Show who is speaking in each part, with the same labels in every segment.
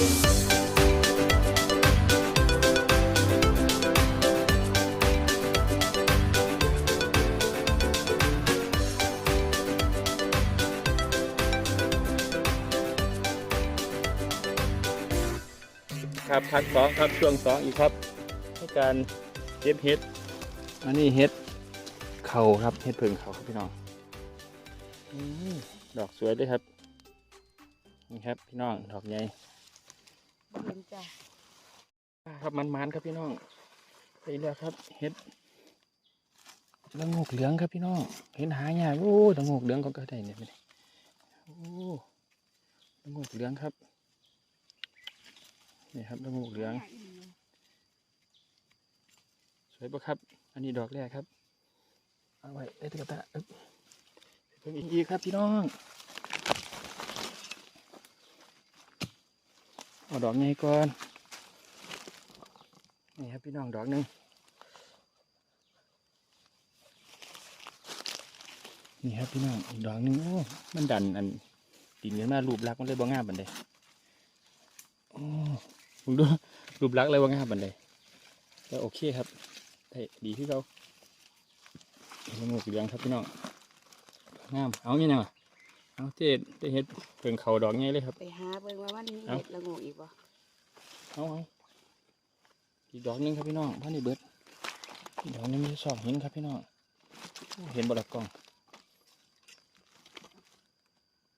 Speaker 1: ครับพักสองครับช่วงสองอีกครับให้การเก็บเห็ดอันนี้เห็ดเข่าครับเห็ดเพิงเขาครับพี่น้องอืมดอกสวยด้วยครับนี่ครับพี่น้องดอกใหญ่
Speaker 2: เห็นจ้ะ
Speaker 1: ครับมันๆครับพี่น้องไปแล้วครับ เห็ดละโงกเหลืองครับพี่น้อง เห็นหายากโอ้ละโงกเหลืองก็ได้เนี่ยไม่ได้โอ้ละโงกเหลืองครับนี่ครับละโงกเหลือง สวยปะครับ อันนี้ดอกแรกครับ เอาไว้ได้ตุ๊กตาเพิ่มอีกครับพี่น้อง เอาดอกใหญ่ก่อนนี่ครับพี่น้องดอกหนึ่งนี่ครับพี่น้องอีกดอกหนึ่งโอ้มันดันอันดินขึ้นมารูปลักษณ์มันเลยบ่งามบันไดโอ้ผมดูรูปลักษณ์เลยบ่งามบันไดก็โอเคครับได้ดีที่เราเห็นหมวกเหลืองครับพี่น้องงามเอางี้นะเอาเจ๊ได้เห็ดเพิ่งเขาดอกไงเลยครับ
Speaker 2: ไปหาเบิ่ง ว่ามันมี
Speaker 1: เอ้า
Speaker 2: เห็ดละโงูอีกบ่
Speaker 1: เอาเอาอีกดอกหนึงครับพี่น้องพันนี่เบิดอีกดอกหนึงมีสองเห็นครับพี่น้องโอ้เห็นบลักกล้อง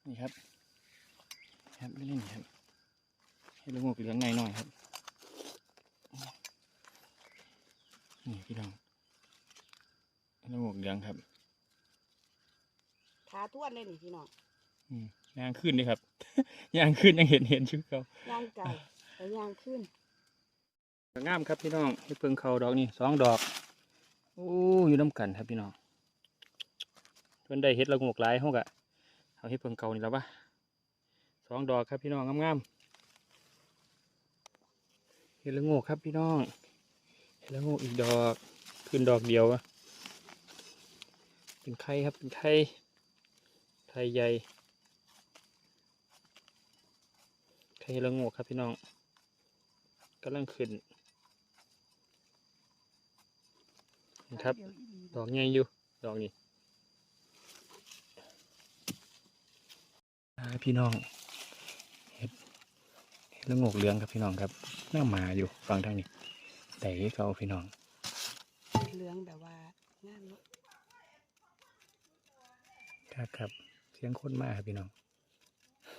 Speaker 1: นี่ครับครับเล่นๆครับให้ลูกหมวกเหลืองในหน่อยครับนี่พี่น้องให้ลูกหมวกเหลืองครับ
Speaker 2: ขาท้วนเลยนี่พี่น้อง
Speaker 1: อืม ยางขึ้นเลยครับ ยางขึ้นยังเห็นเห็นชื่อเขา
Speaker 2: ย่างไก่แล้วย่างขึ้น
Speaker 1: งามครับพี่น้องให้เพิ่งเขาดอกนี่สองดอกโอ้อยู่น้ำกันครับพี่น้องเพิ่นได้เห็ดละงกหลายเขากะเอาเห็ดเพิ่งเขานี่แล้วปะสองดอกครับพี่น้องงามๆเห็ดละงกครับพี่น้องเห็ดละงกอีกดอกขึ้นดอกเดียวอะเป็นไข่ครับเป็นไข่ไข่ใหญ่ ไข่เห็ดละงกครับพี่น้องกำลังขึ้นครับ ดอกใหญ่อยู่ ดอกนี้อ่าพี่น้องเห็ดเห็ดละโงกเหลืองครับพี่น้องครับหน้าหมาอยู่ฟังทางนี้แต่เขาพี่น้อง
Speaker 2: เหลืองแบบว่างามเนาะ
Speaker 1: ครับครับเสียงคนมากครับพี่น้อง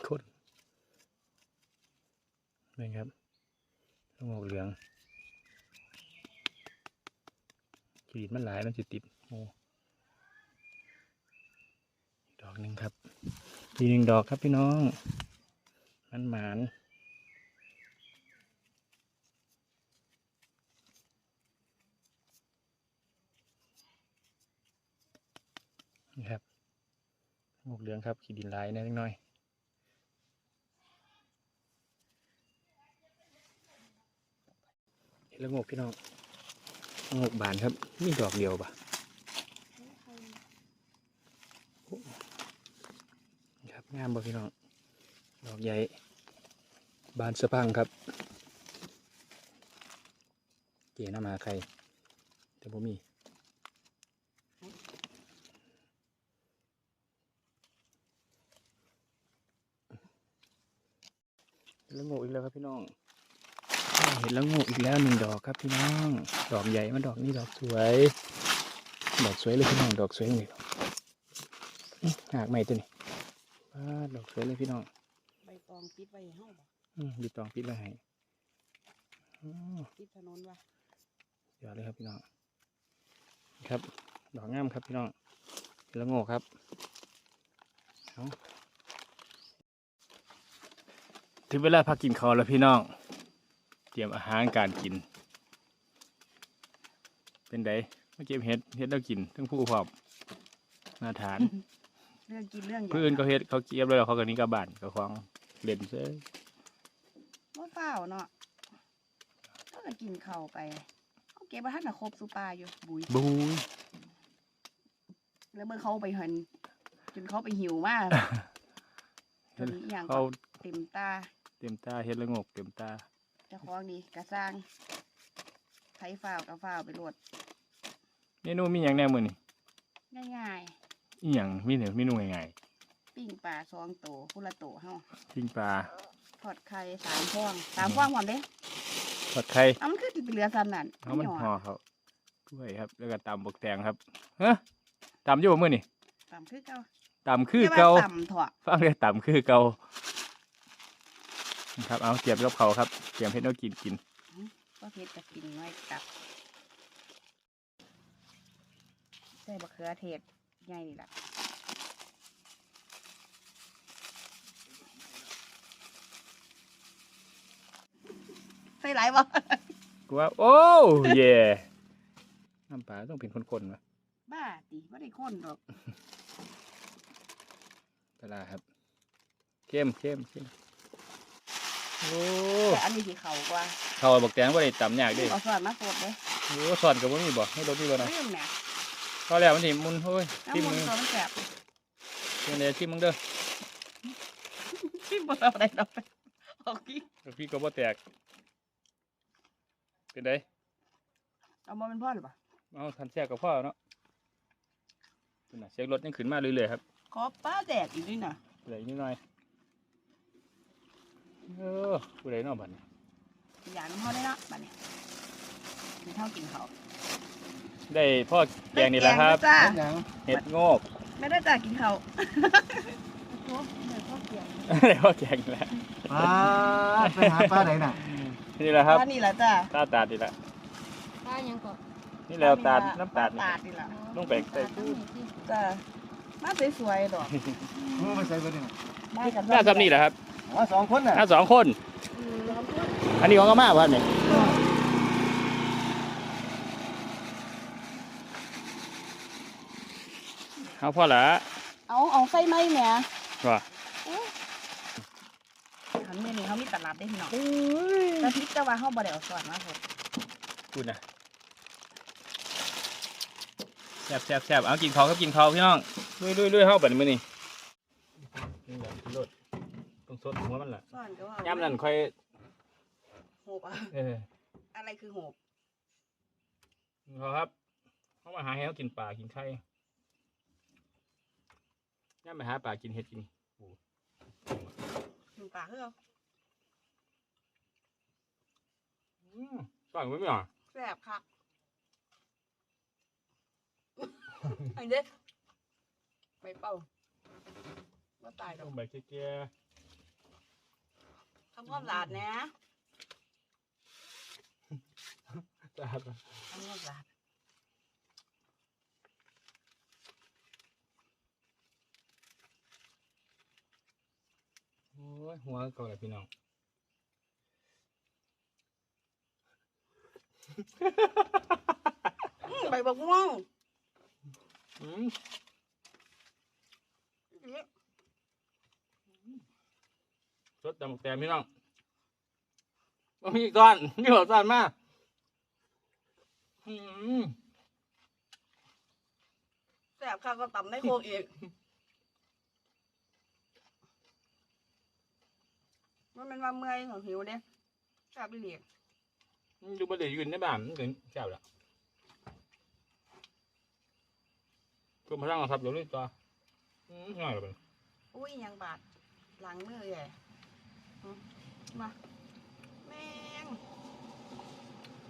Speaker 1: คน นี่ครับละโงกเหลืองกรีดมันหลายมันจะติดโอ้ดอกหนึ่งครับอีกหนึ่งดอกครับพี่น้อง มันหมานนี่ครับหมกเหลืองครับขีดดินลายนิดหน่อยเห็น แล้วงกพี่น้องงกบานครับมีดอกเดียวปะครับงามบ่พี่น้องดอกใหญ่บานสะพังครับ เก๋น้ำหาใครแต่บ่มีแล้วง่อีกแล้วครับพี่น้อง เห็นแล้วโง่อีกแล้วหนึ่งดอกครับพี่น้อง ดอกใหญ่มาดอกนี้ดอกสวย ดอกสวยเลยพี่น้องดอกสวยเลยอื้อหากใหม่ตัวนี้ป้าดดอกสวยเลยพี่น้อง
Speaker 2: ใบตองปิดไว้ให้เฮาบ่
Speaker 1: อืมดีตองปิดไว้ให้อ๋อ
Speaker 2: ปิดถนนว่ะ
Speaker 1: เดี๋ยวเลยครับพี่น้อง ครับ ดอกงามครับพี่น้องเห็นแล้วโง่ครับเอาถึงเวลาพักกินข้าวแล้วพี่น้อง เตรียมอาหารการกิน เป็นไดมาเก็บเห็ดเห็ดแล้วกินทั้งผู้พร้อมมาทาน
Speaker 2: เรื่องกินเรื่อง
Speaker 1: เพื่อนเขาเฮ็ดเขาเก็บแล้วเขาก็หนี้กลับบ้านก็ควางเล่นเซ้ย
Speaker 2: บ่เฝ้าวเนาะเขาก็กินข้าวไปเขาเก็บบ่ทันน่ะครบสุปลาอยู่บุย
Speaker 1: บูย
Speaker 2: แล้วเบิ่งเขาไปเห็นจนเขาไปหิวมากจนอหย่าง
Speaker 1: เขา
Speaker 2: เต็มตา
Speaker 1: เต็มตาเฮ็ดละโงกเต็มตา
Speaker 2: เจะคล้าของดีกระสร้างไถฝ้าวกับฝ้าวไปโหลด
Speaker 1: เมนูมีหยังแหน่มื้อนี้
Speaker 2: ง่าย
Speaker 1: อีหยังมีเนี่ยเมนูง่าย
Speaker 2: ๆปิ้งปลาสองโตคุละโตเฮา
Speaker 1: ๆปิ้งปลา
Speaker 2: ทอดไข่สามฟองสามฟองหอมเด้
Speaker 1: ทอดไข่
Speaker 2: เอามันคือสิเป็นเรือซ้ำนั่น
Speaker 1: เอามัน
Speaker 2: หยอ
Speaker 1: ห่อเขากล้วยครับ แล้วก็ตำบกแตงครับเฮ้อตำอยู่บ่มื้อนี่
Speaker 2: ตำคือเก่า
Speaker 1: ตำคือ
Speaker 2: แต่ว่
Speaker 1: เก่า
Speaker 2: ตำเถอะ
Speaker 1: ฟังเลยตำคือเก่าครับเอาเตรียมกับเขาวครับ เตรียมเฮ็ดแนวกินกิน
Speaker 2: ก็เฮ็ดจะกินน้อยกับใส่บะเขือเทศใหญ่นี่ล่ะใส่หลายบ่
Speaker 1: กูว่า โอ้เย่น้ำปลาต้องเป็นคนๆวะ
Speaker 2: บ้าติบ่ได้คนดอก
Speaker 1: ปลาร้าครับ เข้มเข้มเข้ม โอ้
Speaker 2: แต่อันนี้สิเข้ากว่า
Speaker 1: เขาวบกแตงว่าได้ตำยากเด้
Speaker 2: เอาส่วนมาสดเด้
Speaker 1: โอ้สอนกับว่ามีบ่ให้รถมีบ่นะ
Speaker 2: ลืมแหม่
Speaker 1: พอแล้วมันสิมุนโอ้ยชิม
Speaker 2: น้ำมั
Speaker 1: มึ
Speaker 2: น
Speaker 1: ง
Speaker 2: ตัวมันแสบ
Speaker 1: เดี๋ยวชิมมึงเด้อ
Speaker 2: ชิมบ่เอาได้ดอกโอเค
Speaker 1: เดี๋ยวพี่ก็บ่แตก เป็นได
Speaker 2: เอาบ่เป็นพ่อหรือเปล่า
Speaker 1: เอาทันแทรกกับพ่อเนาะขึ้นน่ะเสียงรถยังขึ้นมาเรื่อยๆครับ
Speaker 2: ขอป้าแดดอีกนิดหน่อย
Speaker 1: เหลืออีกนิดหน่อย เออผู้ใดเนาะบัดนี้
Speaker 2: อย่างน้ำพ่อได้เนาะบัดนี้มีเท่ากินเขาว
Speaker 1: ได้พ่อแกงนี่แหละครับ
Speaker 2: ได้แกง
Speaker 3: เฮ็ดหยัง
Speaker 1: เห็ดโงก
Speaker 2: ไม่ได้จ้ากินเขาวโอ้เดี๋ยวพ่อเกียง
Speaker 1: ได้พ่อแกงนี่แหละ
Speaker 3: ปลาไปหาปลาไหนน่ะ
Speaker 1: นี่แหละครับ
Speaker 2: อันนี้แหละจ้า
Speaker 1: ตาตาดนี่แหละ
Speaker 4: ป้ายังก็
Speaker 1: นี่แล้วตาดน้ำตาดนี่
Speaker 2: ตาดนี่แหละ
Speaker 1: ลงไปใส่
Speaker 4: ตาต้องมีที่
Speaker 2: จ้ามาสวยๆดอก
Speaker 3: มึงเอาไปใส่เบ่นี่น่ะ
Speaker 2: มากัน
Speaker 1: หน้าซ้ำนี่แหละครับ
Speaker 3: อ๋อสองคนน่ะ
Speaker 1: หน้าสองคน
Speaker 2: อืมแล้วก็
Speaker 1: อันนี้ของอาม่าพันนี่เอาพ่อละ
Speaker 2: เอาเอาไส้ไหมแหม่
Speaker 1: ว่า
Speaker 2: ทำเนี่ยนี่เขามีตลาดได้พี่น้องแต่พิษแต่ว่าเขาบ่ได้เอาสอนมาสด
Speaker 1: กูนะแซ่บแซ่บแซ่บเอากินเขาครับกินเขาพี่น้องลุยลุยลุยเข้าบัดนมือนี่นี่แหละรสต้อง สดหัวมันแหละ
Speaker 2: สอนก็ว่า
Speaker 1: ย่ำนั่นค่อย
Speaker 2: โหบอะ
Speaker 1: เออ
Speaker 2: อะไรคือโหบ
Speaker 1: เขาครับเขามาหาให้เขากินปลากินไข่ย่ำไปหาปลากินเห็ดกินปู
Speaker 2: กินปลาคือเอา
Speaker 1: อืมก่อนไม่มีหรอ
Speaker 2: แซ่บคักอันเด็ดไปเป่าว่าตายด
Speaker 1: ต้
Speaker 2: อ
Speaker 1: อกงใบเกี้ย
Speaker 2: ทำความสะอาดนะ
Speaker 1: ๆจ้า
Speaker 2: ทำความสะอาด
Speaker 1: โอ้ยหัวเก่าเลยพี่น้อง
Speaker 2: อื้อใบบักม่วง
Speaker 1: อืม สดจำแตมพี่น้องว่ามีอีกตอนนี่หัวตอนมากอืม
Speaker 2: แซ่บคักก็ตำในโคกอีกมันเป็นว่าเมื่อยของหิวเด้แซ่บไปเรียก
Speaker 1: ดูบะเดี๋ยวยืนในบ้านมันถึงแซ่บละคุณพลังเอาครับเดี๋ยวนี้ตัวอืมง่ายเลย
Speaker 2: อุ้ยยังบาดหลังมือใหญ่ อืมมาแม่ง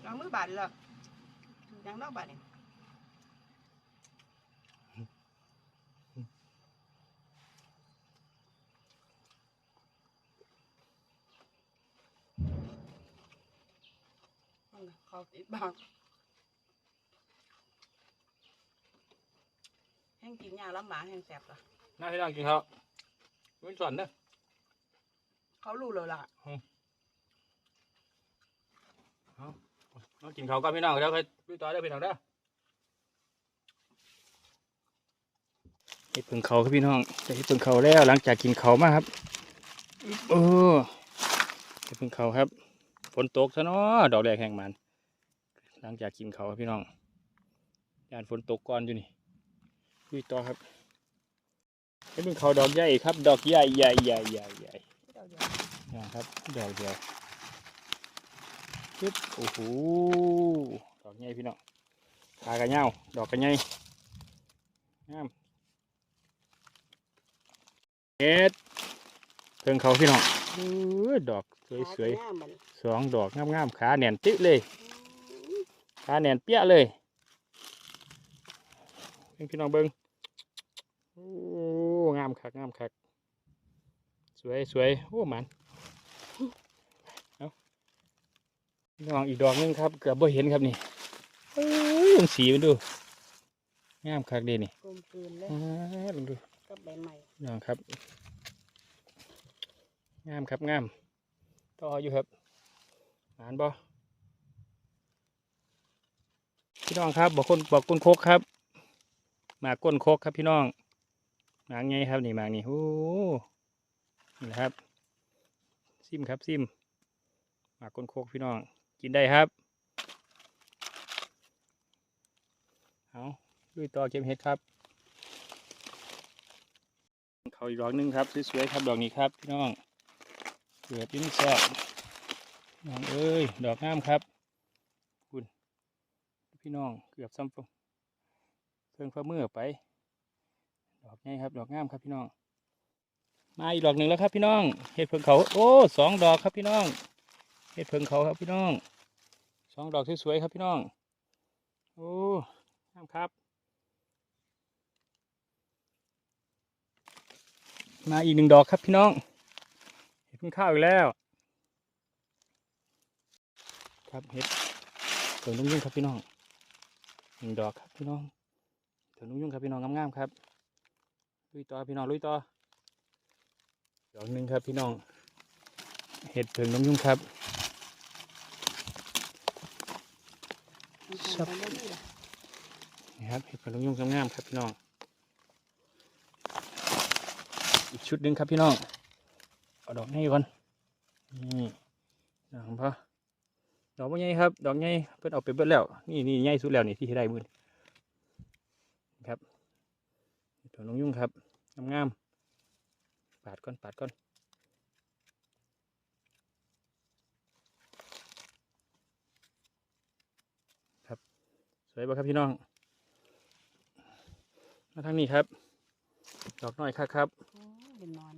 Speaker 2: หลังมือบาดเลยเหรอยังนอกบาด เนี่ยเอาล่ะขอติดบางแห้งกินยาลำบากแห้งแสบล่ะ
Speaker 1: น่าที่นั่งกินเขาไม่สอนเด้อ
Speaker 2: เขารู้เลยล่ะ
Speaker 1: มากินเขาวก็พี่น้องเดี๋ยวค่อยพี่ต่อได้อพี่น้องเด้อเห็ดผึ่งเขาครับพี่น้องจะเห็ดผึ่งเขาแล้วหลังจากกินเขาวมาครับโอ้เห็ดผึ่งเขาครับฝนตกซะเนาะดอกแรกแห่งมัน หลังจากกินเขาวครับพี่น้องยานฝนตกก่อนอยู่นี่คุยต่อครับเห็ดผึ่งเขาดอกใหญ่ครับ ดอกใหญ่ใหญ่ใหญ่ใหญ่ใหญ่
Speaker 2: เดียวเดียว
Speaker 1: นี่ครับดอกเดียวปึ๊บโอ้โหดอกใหญ่พี่น้องขากระเงาดอกกระใหญ่งามเอ็ดเพิ่งเขาพี่น้องดอกสวยๆสองดอกงามๆขาแน่นติ๊เลยขาแน่นเปี้ยเลยพี่น้องเบิ้งโอ้งามคักงามคัก วยสวยโอ้หมันเอาพี่น้องอีกดอกหนึงครับเกือบบ่เห็นครับนี่เอ้ยลองสีมันดูงามคักเด้นี่
Speaker 2: กลมกลืนเลย
Speaker 1: อ้าลองดู
Speaker 2: กับใบใหม่
Speaker 1: พี่น้องครับงามครับงามต่ออยู่ครับหานบ่พี่น้องครับบอกคนบอกก้นโคกครับหมากก้นโคกครับพี่น้องหมากไงครับนี่หมากนี่โอ้ นี่นะครับ ซิมครับซิมหมากก้นโคกพี่น้อง กินได้ครับ เอาลุยต่อเก็บเห็ดครับ เขาอีกดอกหนึงครับสวยๆครับดอกนี้ครับพี่น้องเกือบยิ่งแซ่บน้องเอ้ยดอกงามครับคุณพี่น้องเกือบซ้ำฟเครื่องฟ้ามือไป ดอกใหญ่ครับ ดอกงามครับพี่น้อง มาอีกดอกหนึ่งแล้วครับพี่น้อง เห็ดเพิงเขา โอ้สองดอกครับพี่น้อง เห็ดเพิงเขาครับพี่น้อง สองดอกสวยๆครับพี่น้อง โอ้งามครับ มาอีกหนึ่งดอกครับพี่น้อง เห็ดเพิ่งข้าวอีกแล้ว ครับเห็ดเถิงนุ่งยุ่งครับพี่น้องหนึ่งดอกครับพี่น้องเถิงนุ่งยุ่งครับพี่น้องงามๆครับ ลุยต่อพี่น้องลุยต่อ ดอกหนึ่งครับพี่น้อง เห็ดเถิงนุ่งยุ่งครับ
Speaker 2: มัน
Speaker 1: ครั
Speaker 2: ทำ
Speaker 1: บ
Speaker 2: ไปเรื่อย
Speaker 1: นี่ครับเห็ดเถิงนุ่งยุ่งงามๆครับพี่น้อง อีกชุดหนึ่งครับพี่น้อง เอาดอกนี้ก่อน นี่ดอกพอดอกว่าไงครับ ดอกไงเพิ่นเอาไปเบิดแล้ว นี่นี่ใหญ่สุดแล้วนี่ที่ได้มือนครับดอกน้องยุ่งครับงามๆ ปาดก่อนปาดก่อนครับ สวยป่ะครับพี่น้อง มาทางนี้ครับ ดอกน้อยครับครับ
Speaker 2: ๆโอ้ยเป็นนอน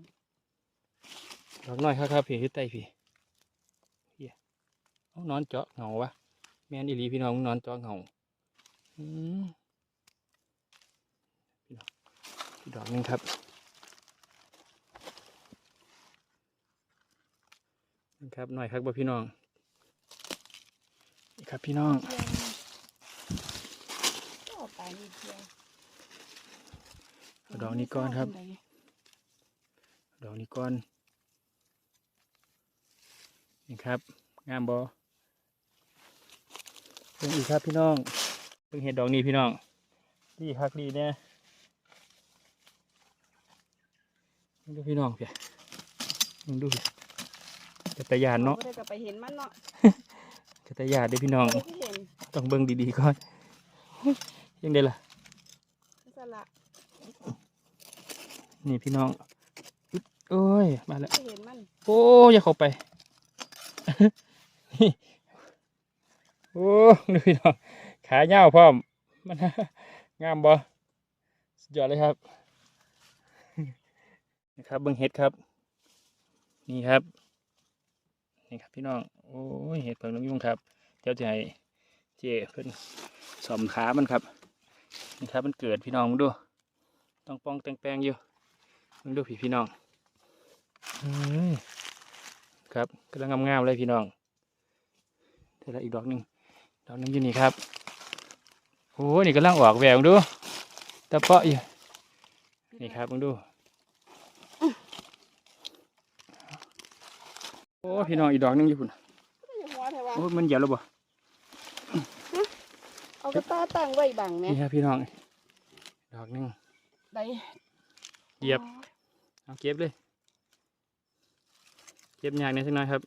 Speaker 1: ดอกน้อยครับครับพี่ที่ใต้พี่เฮียเอานอนเจาะเหงาวะแม่นอีหลีพี่น้องนอนเจาะเหงาอืมพี่น้องพี่ดอกหนึงครับ ครับหน่อยครับบ่พี่น้องนี่ครับพี่น้อง
Speaker 2: เพียงก็ไปนิดเดียว
Speaker 1: เอาดอกนี้ก่อนครับ ดอกนี้ก่อน นี่ครับ งามบอเพิ่งอีกครับพี่น้อง เพิ่งเห็นดอกนี้พี่น้อง ดีคักดีเนี่ยมึงดูพี่น้องเพียมึงดูเพีย จะตะยานเนาะ
Speaker 2: บ่ได้ก็ไปเห็นมันเนาะ
Speaker 1: จะตะยานเด้อพี่น้อง
Speaker 2: บ่ได้ที่เห็น
Speaker 1: ต้องเบิ่งดีๆก่อน ยังได้ล่ะ
Speaker 2: สละ
Speaker 1: นี่พี่น้องอึ๊ดโอ้ย มาแล้ว
Speaker 2: ที่เห็นมัน
Speaker 1: โอ้ยอย่าเข้าไป นี่โอ้ดูพี่น้องขาเหี่าวพร้อม มันงามบ่สุดยอดเลยครับ นะครับเบิ้งเห็ดครับ นี่ครับ นี่ครับพี่น้อง โอ้ยเห็ดเผิงน้องยุ่งครับ เดี๋ยวจะให้เจเพิ่นสอมขามันครับ นี่ครับมันเกิดพี่น้องมึงดู ต้องป้องแตงแปงอยู่มึงดูพี่พี่น้องอืมครับกำลังงามๆเลยพี่น้องเดี๋ยวเราอีกดอกหนึ่งดอกหนึงอยู่นี่ครับโอ้นี่กำลังออกแหววดูตะเปาะอยู่นี่ครับมึงดูโอ้ย พี่น้องอีกดอกหนึงอยู่พุ่น
Speaker 2: ก็อย่าหัวเถอะวะ
Speaker 1: โอ้ยมันเหยียบแล้วบ่
Speaker 2: เอากระตาตั้งไว้บังแหม่
Speaker 1: นี่ครับพี่น้องดอกหนึง
Speaker 2: ได้
Speaker 1: เหยียบเอาเก็บเลย เก็บยากหนิดสักหน่อยครับ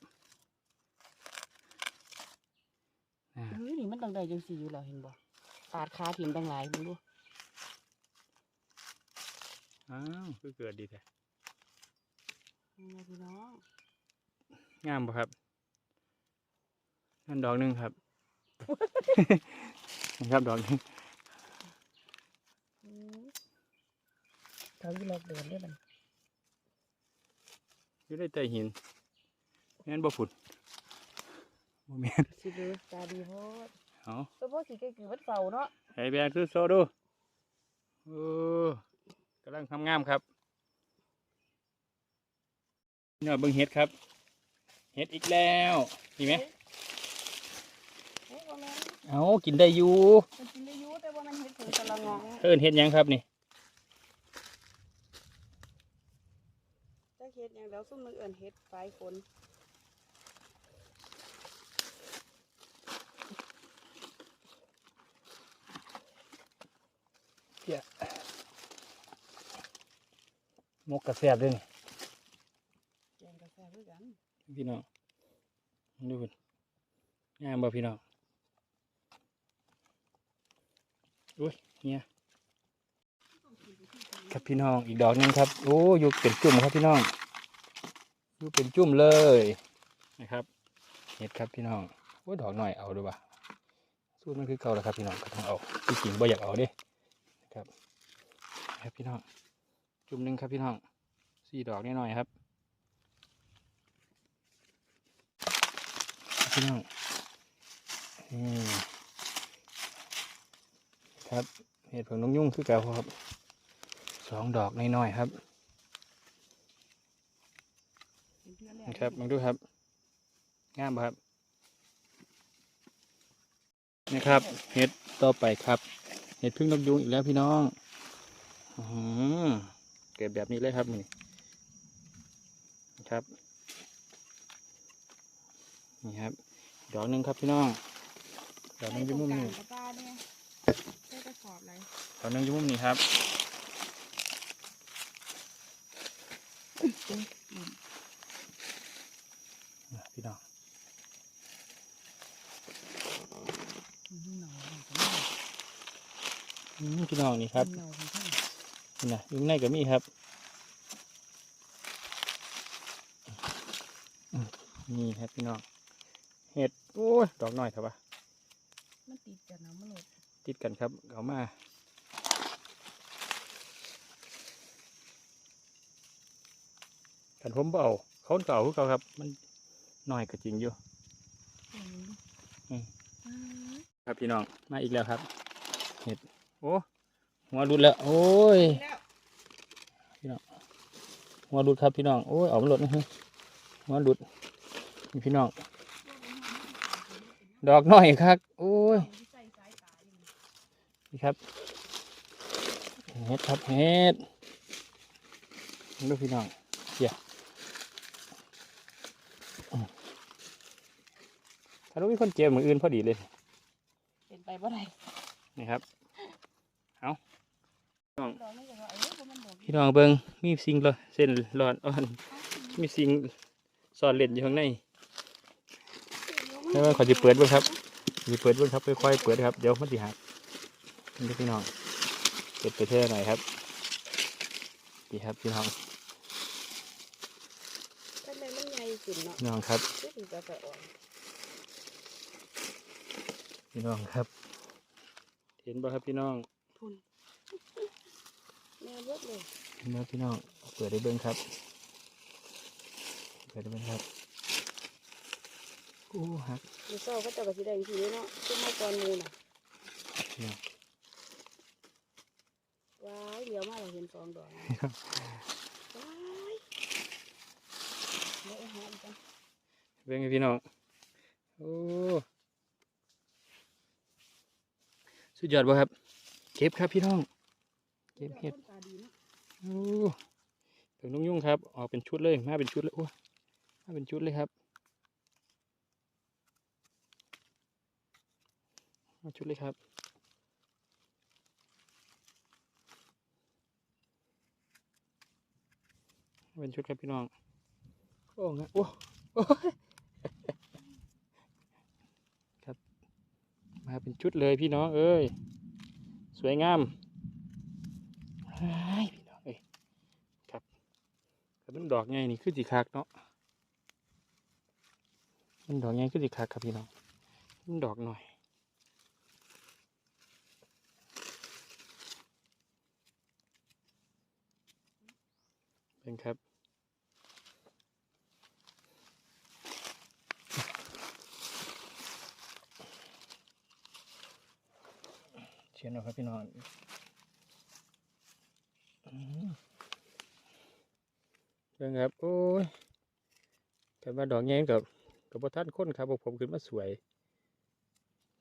Speaker 1: อ่า
Speaker 2: เฮ้ยนี่มันต้องได้จังสี่อยู่แล้วเห็นบ่ปาดขาถิ่มตั้งหลายมึงดู
Speaker 1: อ้าวคือเกิดดีแท้
Speaker 2: นี่นะพี่น้อง
Speaker 1: งามปะครับ นั่นดอกหนึ่งครับ นะครับดอกหนึง
Speaker 2: อืมเขาอยู่รอบเดินด้วยมัน
Speaker 1: อยู่ได้ใจหินงั้นบ่ผุดโมเมน
Speaker 2: สิดูตาดีโพด
Speaker 1: เอา
Speaker 2: ก็พวกขี้ไก่คือวัดเฝ้าเนาะ
Speaker 1: ให้แบงซื้อโซดูโอ้กำลังทำงามครับนี่เบิ่งเห็ดครับ เห็ดอีกแล้วมีไหม
Speaker 2: เฮ้ยบ่แม่น
Speaker 1: เอากินได้อยู่
Speaker 2: มันกินได้อยู่แต่ว่ามันเฮ็ดถึงตะละงอง
Speaker 1: เอิ้นเห็ดหยังครับนี่
Speaker 2: ถ้าเฮ็ดหยังแล้วซุ่มนึงเอิ้นเฮ็ดปลายฝน
Speaker 1: มกกระแสบด้วยนี่
Speaker 2: แกงกาแฟคือกัน
Speaker 1: พี่น้องดูเพิ่นงามบ่พี่น้องอุ้ยเนี่ยครับพี่น้องอีกดอกนึงครับโอ้อยู่เป็นจุ่มครับพี่น้องอยู่เป็นจุ่มเลยนะครับเห็ดครับพี่น้องโอ้ยดอกหน่อยเอาดูว่ะสูตรมันคือเก่าแล้วครับพี่น้องก็ต้องเอาที่จริงบ่อยากเอาเด้นะครับครับพี่น้องจุ่มหนึ่งครับพี่น้องสี่ดอกนิดหน่อยครับ พี่น้องนี่ครับเห็ดผงนกยุ่งคือเก่าครับสองดอกน้อยๆครับครับมาดูครับงามครับนะครับเห็ดต่อไปครับเห็ดพึ่งนกยุงอีกแล้วพี่น้องอเก็บแบบนี้เลยครับนี่ครับ นี่ครับ ดอกหนึ่งครับพี่น้อง ดอกหนึ่งอยู่มุมนี้
Speaker 2: กระตาเนี่ยใส่กระสอบอะไร
Speaker 1: ดอกหนึ่งอยู่มุมนี้ครับอะพี่น้อง
Speaker 2: อยู่เหนาของ
Speaker 1: อืมพี่น้องนี่ครับ
Speaker 2: เหนาของท่าน
Speaker 1: นี่นะอยุ่ข้างในก็มีครับอืมนี่ครับพี่น้อง เห็ดโอ้ยดอกน้อยเถอะวะ
Speaker 2: มันติดกันนะมันหลด
Speaker 1: ติดกันครับเขามากันผมเบเอาเขาเก่าคือเขาครับ มันน้อยก็จริงอยู่
Speaker 2: อืม
Speaker 1: อืม
Speaker 2: อืม
Speaker 1: ครับพี่น้องมาอีกแล้วครับ เห็ดโอ้หัวรุดแล้ว โอ้ย
Speaker 2: แล้ว
Speaker 1: หัวรุดครับพี่น้องโอ้ยออกมาหลดนะฮะหัวรุดนี่พี่น้อง ดอกน้อยครับโอ้ย
Speaker 2: ใส่สายตาอยู่
Speaker 1: นี่ครับเฮ็ดครับเฮ็ดดูพี่น้องเดี๋ยวอืมถ้ารู้มีคนเจ็บมืออื่นพอดีเลย
Speaker 2: เป็นไปบ่ได้
Speaker 1: นี่ครับเอาพี่น้อง
Speaker 2: ดอกนี่ก็ว่าเอ้ยบ่มันดอก
Speaker 1: พี่น้องเบิงมีสิ่งรอเส้นรอนอ่อนมีสิ่งซ่อนเล่นอยู่ข้างใน แล้วขอจะเปิดเบ้างครับจะเปิดเบ้างครับค่อยๆเปิดครับเดี๋ยวมันจะหักนี่พี่น้องเปิดไปเท่หน่อยครับดีครับพี่น้อง
Speaker 2: ทำไมมันใหญ่ขึ้นเนาะ
Speaker 1: พี่น้องครับ
Speaker 2: ก็ถึงจะไปอ่อน
Speaker 1: พี่น้องครับ เห็นบ่ครับพี่น้อง
Speaker 2: พุ่นแม่เบิดเลย
Speaker 1: เห็นบ่พี่น้องเปิดได้เบิ้งครับเปิดได้เบิ้งครับ โอ้หัก
Speaker 2: เดี๋ยวเช้าเขาเจะก็สิได้ทีนี้เนาะซุ่มมาก่อนหมูน่ะ
Speaker 1: พี่น้อง
Speaker 2: ว้ายเดี๋ยวมาเราเห็นสองดอกนะว้ายเดี๋ยวเอาหาอีกกัน
Speaker 1: เบิ้งให้พี่น้องโอ้สุดยอดบ่ครับเก็บครับพี่น้องเก็บเห็ด
Speaker 2: คนตาดีเนาะ
Speaker 1: โอ้ถึงนุ่งยุ่งครับออกเป็นชุดเลยมาเป็นชุดเลยโอ้ยมาเป็นชุดเลยครับ มาชุดเลยครับ เป็นชุดครับพี่น้อง โอ้งโอ้ครับ มาเป็นชุดเลยพี่น้อง เอ้ย สวยงามพี่น้องเอ้ย ครับแต่มันดอกไงนี่คือสีคักเนาะ มันดอกใหญ่ขึ้นสิคักครับพี่น้อง มันดอกหน่อย เป็นครับ เชียนเอาครับพี่น้องอืมเบิ่งครับ โอ้ยกันว่าดอกแงงกับกับบ่ท่านคนครับพวกผมขึ้นมาสวย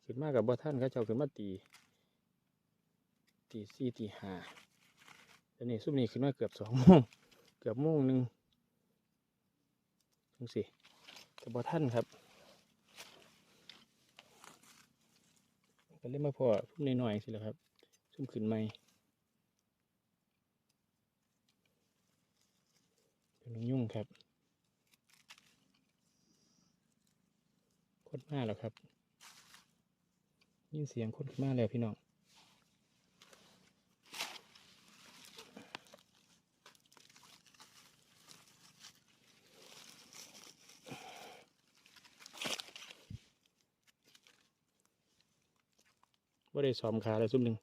Speaker 1: ขึ้นมากับบ่ท่านเขาเจ้าขึ้นมาตี ตีสี่ตีห้าแล้วนี่ซุ่มนี้ขึ้นมาเกือบสองโมงเกือบโมงหนึ่งจังสิกับบ่ท่านครับก็เล่นมาพอพุ่มหน่อยๆสิแหละครับซุ่มขึ้นใหม่เป็นลุงยุ่งครับคนมากแล้วครับ ยินเสียงคนขึ้นมากแล้วพี่น้อง ว่าได้ซ้อมขาเลยซุ่มหนึ่ง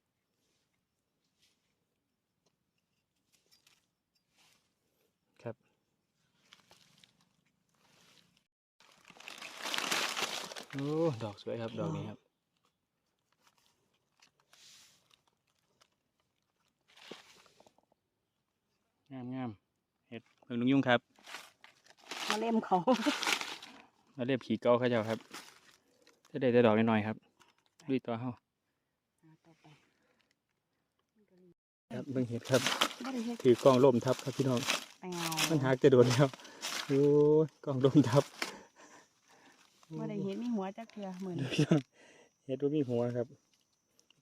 Speaker 1: ครับโอ้ดอกสวยครับ ดอกนี้ครับงามงามเห็ดเพิ่งลุงยุ่งครับ
Speaker 2: มาเล่มเขา
Speaker 1: มาเรียบขี่เก้าเขาเจ้าครับจะได้แต่ดอกน้อยๆครับลุยต่อเฮา
Speaker 2: ต่อไป
Speaker 1: ครับเบิ่งเห็ดครับ
Speaker 2: บ่ได้เฮ็ด
Speaker 1: ถือกล้องล่มทับครับพี่น้อง
Speaker 2: แปลว
Speaker 1: มันหักจะโดนแล้วโอ้ยกล้องล่มทับ
Speaker 2: บ่ได้เฮ็ดมีหัวจักเทื่อมื้อนี้
Speaker 1: พี่น้องเห็ดว่ามีหัวครับ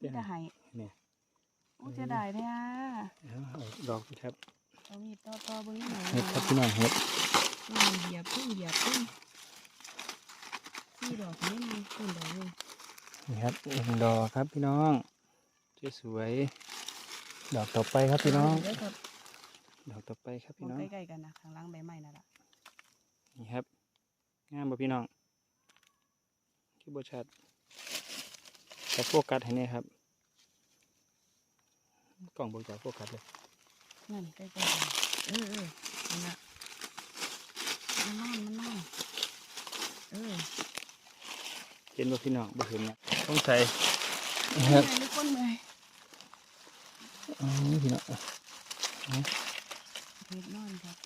Speaker 2: มีแต่ให้
Speaker 1: เนี่ย
Speaker 2: โอ้จะได้แท้อะ
Speaker 1: เอาเอาดอกสิครับ
Speaker 2: เอามีดต่อต่อเบิ่งหน่อย
Speaker 1: เห็ดครับพี่น้องเห็ด
Speaker 2: อืมเหยียบพึ่งเหยียบพึ่งนี่ดอกนี้มีพึ่งดอกนึง
Speaker 1: นี่ครับหนึ่งดอกครับพี่น้องสวยๆ ดอกต่อไปครับพี่น้อง
Speaker 2: เดี๋ยวครับ
Speaker 1: ดอกต่อไปครับ
Speaker 2: ม
Speaker 1: พี่
Speaker 2: อง
Speaker 1: น้อง
Speaker 2: ใกล้ๆกันนะข้างหล่างใบไม้นั่นล่ะ
Speaker 1: นี่ครับ งามบ่พี่น้องที่บชัดแต่โฟกัสให้แนี่ครับ กล่องบริจาคโฟกัสเลย
Speaker 2: นั่นใกล้ๆกันเออเออนั่นละมันนอนมันนอนเออ
Speaker 1: เห็นบ่พี่น้องบ่เห็นเนี่ยต้องใส่
Speaker 2: เมื่
Speaker 1: ค
Speaker 2: อ
Speaker 1: รับ
Speaker 2: ยหรือคนเมื่อย
Speaker 1: อ๋อพี่น้อง
Speaker 2: เห็ดนอนครับ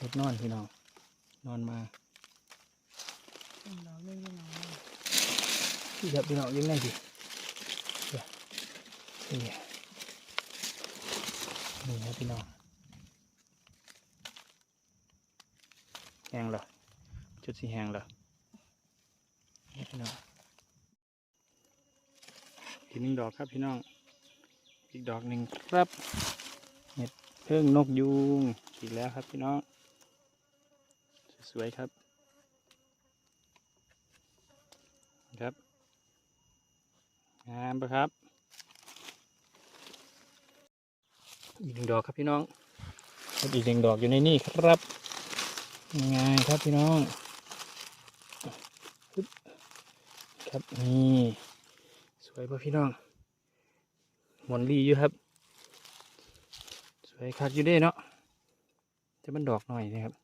Speaker 1: รถนอนพี่น้อง นอนมา
Speaker 2: พึ่งดอกนึงยังไง
Speaker 1: พี่ครับพี่น้องยังไงดิเดี๋ยวนี่นี่ครับพี่น้องแห้งเหรอจุดสีแห้งเหรอนี่พี่น้องอีกหนึ่งดอกครับพี่น้อง อีกดอกหนึ่งครับเห็ดเพิ่งนกยูงอีกแล้วครับพี่น้อง สวยๆครับ ครับงามปะครับ อีกหนึ่งดอกครับพี่น้องอีกหนึ่งดอกอยู่ในนี่ครับง่ายครับพี่น้องครับนี่สวยปะพี่น้อง มอนลีอยู่ครับ สวยคักอยู่เด้เนาะจะมันดอกหน่อยนะครับ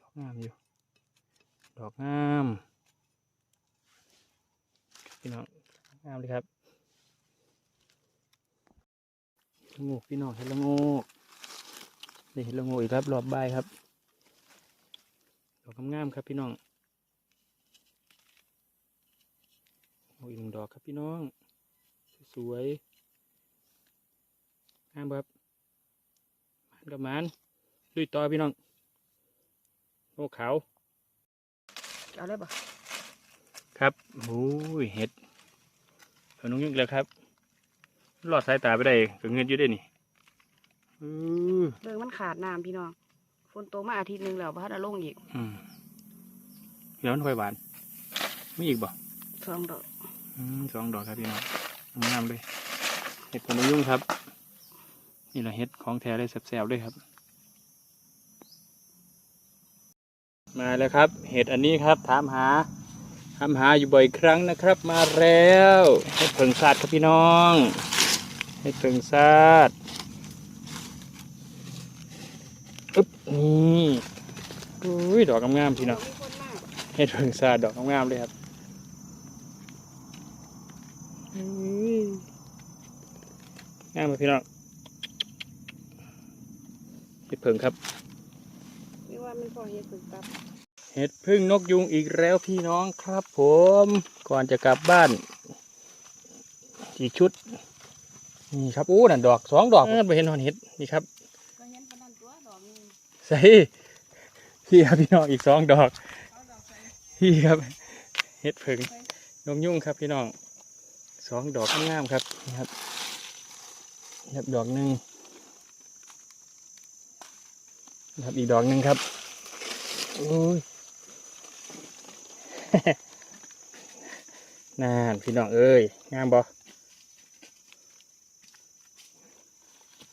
Speaker 1: ดอกงามอยู่ ดอกงามพี่น้องงามเลยครับละงูพี่น้องเห็นละงูนี่เห็นละงูอีกครับรอบใบครับ ดอกงามครับพี่น้องอีกหนึ่งดอกครับพี่น้อง สวยๆงามครับมันกับมันลุยต่อพี่น้องโอ้ขาว
Speaker 2: เอาเลยบ่
Speaker 1: ครับโอ้ยเห็ดเอานุ่งยึกแล้วครับหลอดสายตาไปได้ก็เงินอยู่ได้นี่อือ
Speaker 2: เรื่องมันขาดน้ำพี่น้องฝนตกมาอาทิตย์หนึงแล้วพัดลงอีก
Speaker 1: อืมเดี๋ยวมันค่อยหวานไม่อีกบ่
Speaker 2: สองดอก
Speaker 1: อืมสองดอกครับพี่น้อง งามเลยเห็ดผลนุ่ยุ่งครับนี่แหละเห็ดของแท้เลยแซ่บๆเลยครับ มาแล้วครับ เห็ดอันนี้ครับถามหาถามหาอยู่บ่อยครั้งนะครับ มาแล้วเห็ดเพิงซาดครับพี่น้องเห็ดเพิงซาดอึ๊บนี่อุ้ยดอกงามๆพี่น้องเห็ดเพิงซาดดอกงามๆเลยครับอุ้ย งามไหมพี่น้องเห็ดเพิงครับ
Speaker 2: มีว่ามันพอเฮ็ดฝึกกับ
Speaker 1: เห็ดพึ่งนกยุงอีกแล้วพี่น้องครับผม ก่อนจะกลับบ้านอีกชุด นี่ครับอู้นั่นดอกสองดอกเออไปเห็นหอนเห็ดนี่ครับ
Speaker 2: ก็เห็นปานนั้นตัวดอกนึง
Speaker 1: ใส่พี่ครับพี่น้องอีกสองดอก
Speaker 2: เอาดอกใส่
Speaker 1: พี่ครับเห็ดพึ่งนกยุงครับพี่น้องสองดอกงามๆครับนี่ครับนี่ ครับดอกหนึ่งนี่ครับอีกดอกหนึ่งครับโอ้ยนานพี่น้องเอ้ยงามบ่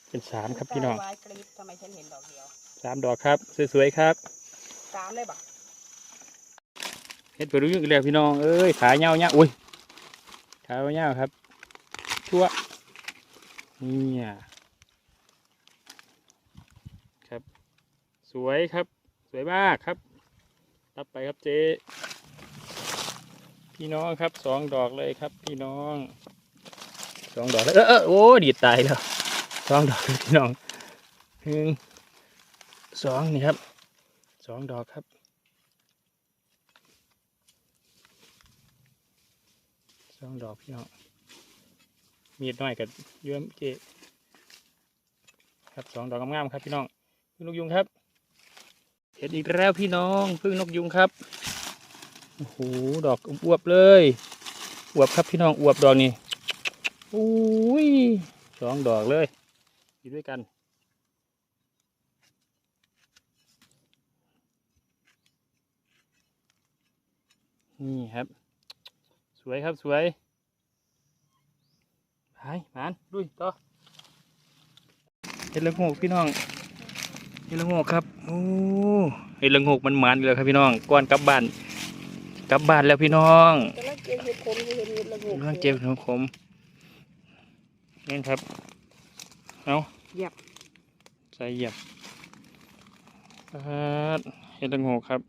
Speaker 1: เป็นสามครับพี่น้อง
Speaker 2: ตาไว้กรีดทำไมฉันเห็นดอกเดียว
Speaker 1: สามดอกครับ สวยๆครับ
Speaker 2: สามเลยบ่
Speaker 1: เฮ็ดไปรู้ยังอีกแล้วพี่น้องเอ้ยขาเงาเนี่ยอุ้ยขาเงาครับชั่ว เนี่ยครับ สวยครับ สวยมากครับ รับไปครับเจ๊พี่น้องครับสองดอกเลยครับ พี่น้องสองดอกเลยเออเออโอ้ดีตายแล้วสองดอกพี่น้องหนึ่งสองนี่ครับสองดอกครับสองดอกพี่น้อง มีดน้อยกับยูเอ็มเจครับสองดอกงามๆครับพี่น้องพึ่งนกยุงครับ เห็นอีกแล้วพี่น้องพึ่งนกยุงครับโอ้โหดอกอวบเลยอวบครับพี่น้องอวบดอกนี่อุ้ยสองดอกเลยอยู่ด้วยกันนี่ครับ สวยครับสวย ไปมานดุยต่อเห็ดละโงกพี่น้องเห็ดละโงกครับโอ้เห็ดละโงกมันมันเลยครับพี่น้องก่อนกลับบ้านกลับบ้านแล้วพี่น้อง
Speaker 2: กำลังเก็บเห็ดขมอยู่เห็นเห็ดละโงก
Speaker 1: กำลังเจ็บหัวขมนี่ครับเอา
Speaker 2: เหยียบ
Speaker 1: ใส่เหยียบปาดเห็ดละโงกครับ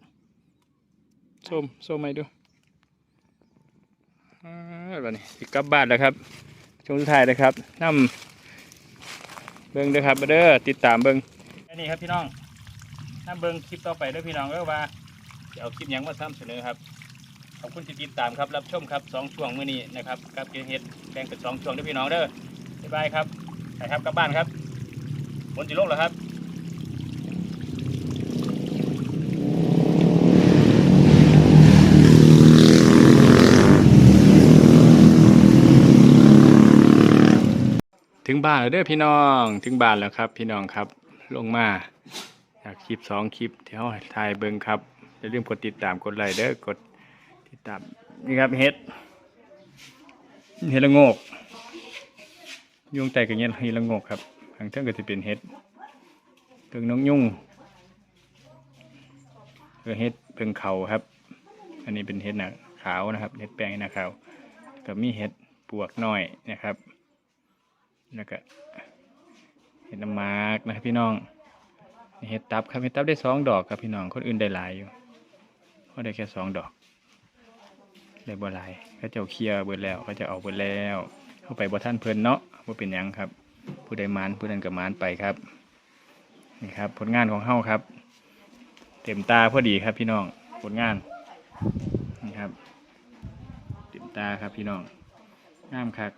Speaker 1: ส้มส้มไหมดูอ่าแบบนี้สิกลับบ้านแล้วครับ ช่วงสุดท้ายนะครับนำเบิ้งเด้อครับมาเด้อติดตามเบิ้งอันนี้ครับพี่น้องนำเบิ้งคลิปต่อไปเด้อพี่น้องเด้อว่าจะเอาคลิปยังมาทำเสนอครับขอบคุณที่ติดตามครับรับชมครับสองช่วงเมื่อนี้นะครับกับเกมเฮ็ดแบ่งเป็นสองช่วงเด้อพี่น้องเด้อบ๊ายบายครับไปครับกลับบ้านครับฝนจิลงแล้วครับ งบ้านแล้วเด้อพี่น้องถึงบ้านแล้วครับ พี่น้องครับลงมาจากคลิปสองคลิปที่เขาถ่ายเบิ่งครับอย่าลืมกดติดตามกดไลค์เด้อกดติดตามนี่ครับเฮ็ดเฮ็ดละงกยุงแต่กับเงี้ยเฮ็ดละงกครับทางเทิงก็จะเป็นเฮ็ดเพิ่งน้องยุ่งคือเฮ็ดเพิ่งเขาครับ อันนี้เป็นเฮ็ดหนาขาวนะครับเฮ็ดแป้งหนาขาวก็มีเฮ็ดปวกน้อยนะครับ แล้วก็เห็ดน้ำมากนะครับพี่น้องนี่เห็ดตับครับเห็ดตับได้สองดอกครับพี่น้องคนอื่นได้หลายอยู่เขาได้แค่สองดอกได้บ่หลายเขาเจ้าเคลียร์เบิดแล้วเขาจะเอาเบิดแล้ว เข้าไปบ่ท่านเพลินเนาะว่าเป็นยังครับ ผู้ใดมานผู้นั้นก็มานไปครับนี่ครับ ผลงานของเฮาครับ เต็มตาพอดีครับพี่น้องผลงานนี่ครับ เต็มตาครับพี่น้องงามครับ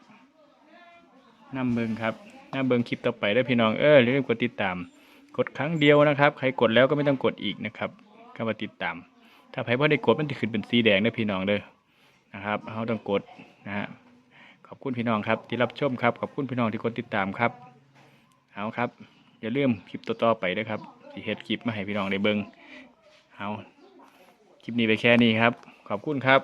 Speaker 1: นำเบิงครับนำเบิงคลิปต่อไปได้พี่น้องเอออย่าลืมกดติดตาม กดครั้งเดียวนะครับ ใครกดแล้วก็ไม่ต้องกดอีกนะครับเข้ามาติดตาม ถ้าใครพอได้กดมันจะขึ้นเป็นสีแดงเด้พี่น้องเด้อนะครับเขาต้องกดนะฮะขอบคุณพี่น้องครับที่รับชมครับขอบคุณพี่น้องที่กดติดตามครับเอาครับ อย่าลืมคลิปต่อๆไปด้วยครับสิเฮ็ดคลิปมาให้พี่น้องได้เบิงเอาคลิปนี้ไปแค่นี้ครับ ขอบคุณครับ